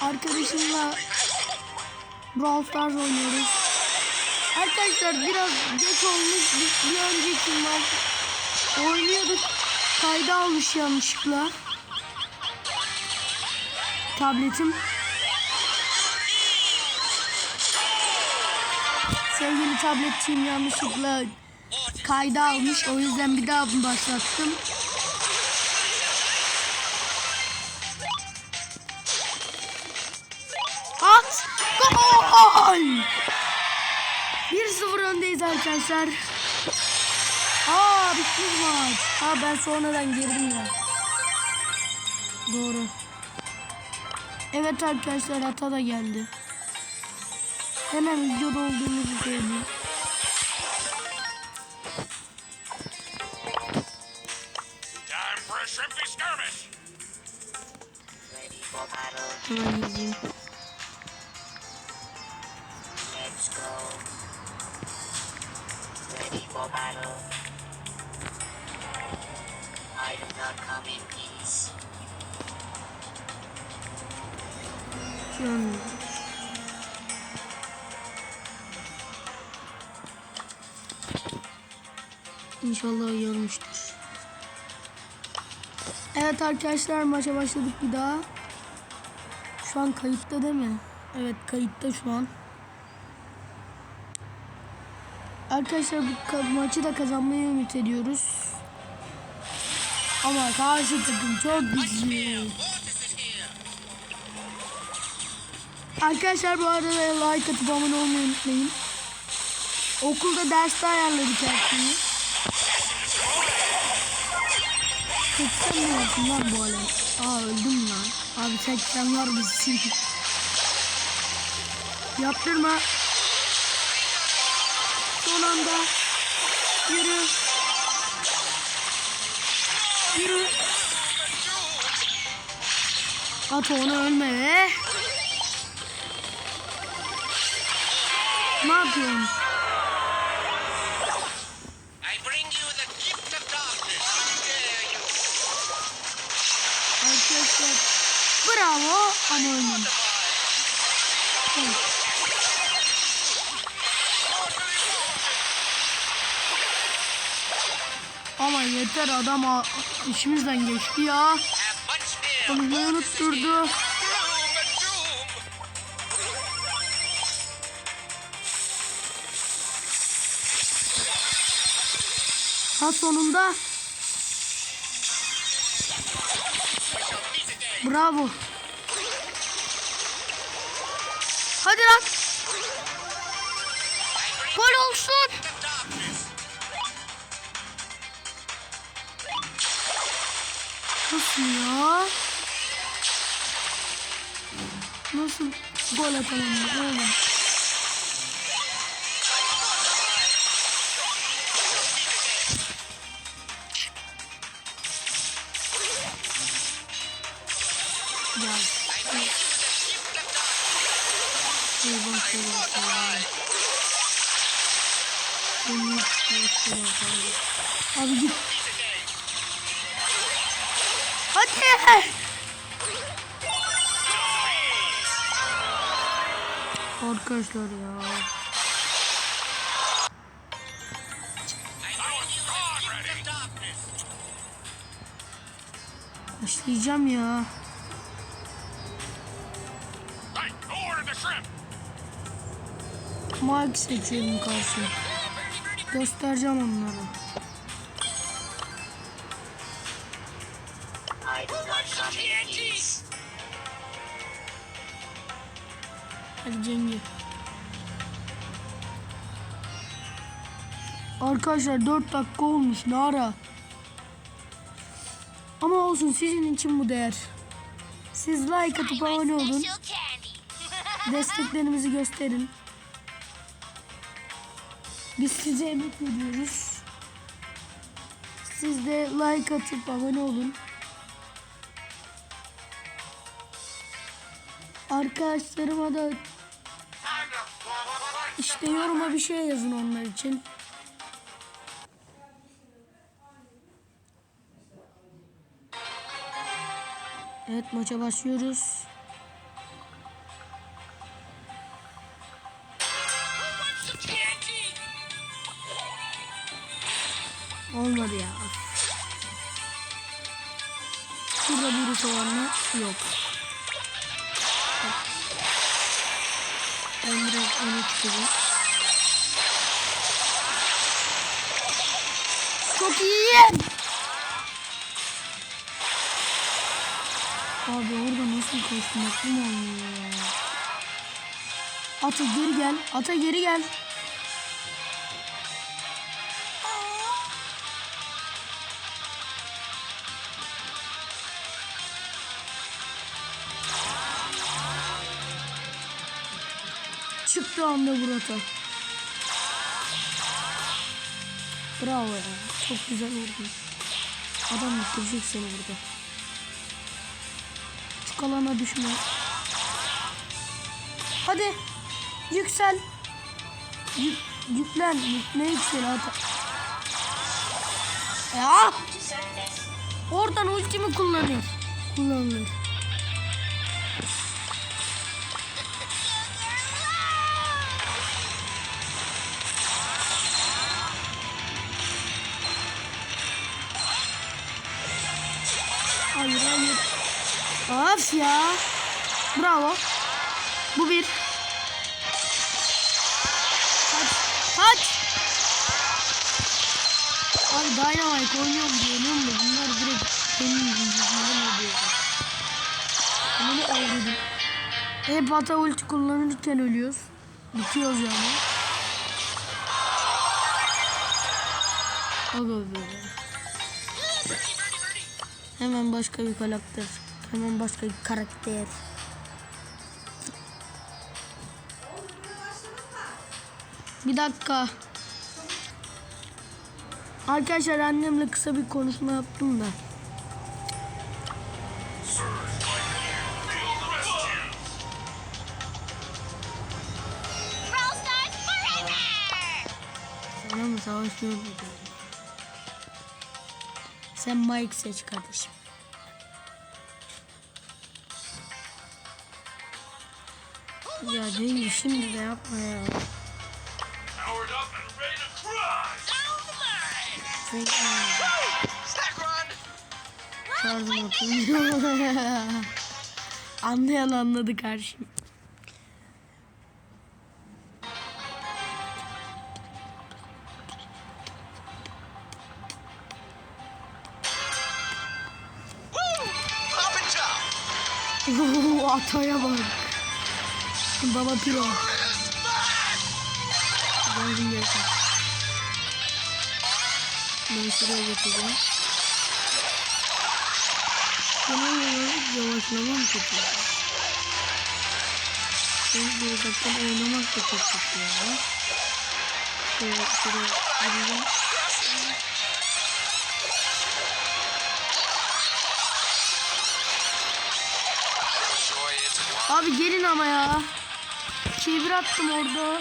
arkadaşımla Brawl Stars oynuyoruz. Arkadaşlar biraz geç olmuş. Bir, bir önceki maç oynuyorduk. Kayda almış yanlışlıkla. Tabletim. Sevgili tabletçiyim yanlışlıkla kayda almış. O yüzden bir daha başlattım. Arkadaşlar. Aa bitmiş maç. Ha ben sonradan girdim ya. Doğru. Evet arkadaşlar hata da geldi. Hemen videoda olduğumuzu söyleyeyim. Hemen yazayım. Let's go. An İnşallah uyarmıştır. Evet arkadaşlar maça başladık bir daha. Şu an kayıtta değil mi? Evet kayıtta şu an. Arkadaşlar bu maçı da kazanmayı ümit ediyoruz. Ama karşı takım çok güçlü. Arkadaşlar bu arada like atıp abone olmayı unutmayın. Okulda derste ayarladık her şeyi. Olsun lan bu alem? Aa öldüm lan. Abi çeksen var mısın? Yaptırma. Anda. Yürü. Yürü. At onu ölme be. Ne yapıyorsun? Arkadaşlar bravo ama ölmem. Evet. Ama yeter adam işimizden geçti ya. Konuşmayı unutturdu. Ha sonunda. Bravo. Hadi lan. Gol olsun. Boş ver olsun ya. Bunu hiç boş ver olsun. Abi git. Arkadaşlar ya. Başlayacağım ya. Mike seçiyorum karşı. Göstereceğim onlara. Hadi Cengiz. Arkadaşlar 4 dakika olmuş ne ara. Ama olsun sizin için bu değer. Siz like atıp abone olun. Desteklerinizi gösterin. Biz size emek veriyoruz. Siz de like atıp abone olun. Arkadaşlarıma da işte yoruma bir şey yazın onlar için. Evet maça başlıyoruz. Olmadı ya. Şurada birisi var mı? Yok. Ben biraz öne çıkacağım. Çok iyi. Abi orada nasıl koştum aklım almıyor ya. Ata geri gel. Ata geri gel. Çıktı anda Burata. Bravo ya. Çok güzel vurdun. Adam bitirecek seni burada. Şu alana düşme. Hadi. Yüksel. Yük, yüklen. Ne yüksel hadi. Ya. Oradan ultimi kullanır. Kullanılır. Hayır hayır. Of ya. Bravo. Bu bir. Kaç. Kaç. Abi Dynamite oynuyorum diyorum da bunlar direkt benim yüzümden oluyor. Bunu avladım. Hep ata ulti kullanırken ölüyoruz. Bitiyoruz yani. Aga be. Hemen başka bir karakter. Hemen başka bir karakter. Bir dakika. Arkadaşlar annemle kısa bir konuşma yaptım da. Sana mı Sen Mike seç kardeşim. Ya değil şimdi de yapma ya. Powered up and ready to Ataya bak. Baba piro. Geldim geldim. Ben şuraya geçeceğim. Genel olarak yavaşlama mı kötü? Çünkü bir uzaktan oynamak da çok kötü ya. Şöyle şuraya gireceğim. Abi gelin ama ya. Çevir attım orada.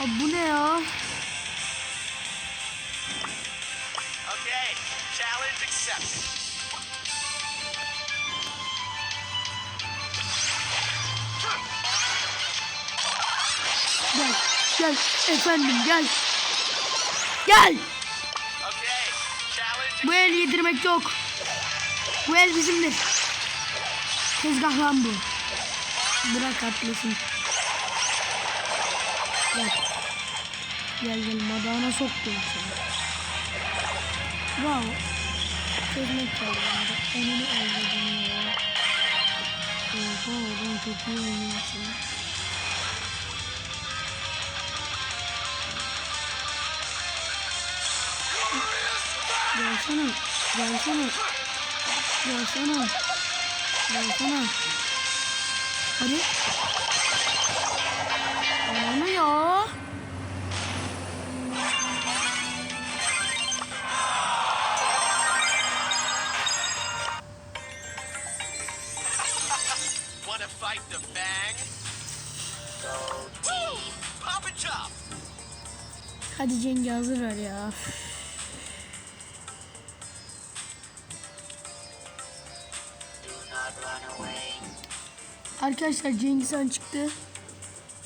Abi bu ne ya? Okay. Challenge accepted. Gel. Efendim gel. Gel. Bu el yedirmek yok. Bu el bizimdir. Tezgah lan bu. Bırak atlasın. Gel. Gel gel madağına soktum seni. Bravo. Çözmek kaldı. Önünü avladım ya. Oha çok iyi oynuyorsun. Gelsene. Gelsene. Gelsene. Gelsene. Hadi. Ananı ya. Wanna fight the Fang? Go team. Pop and jump. Hadi Cengi hazır ver ya. Arkadaşlar Cengiz Han çıktı.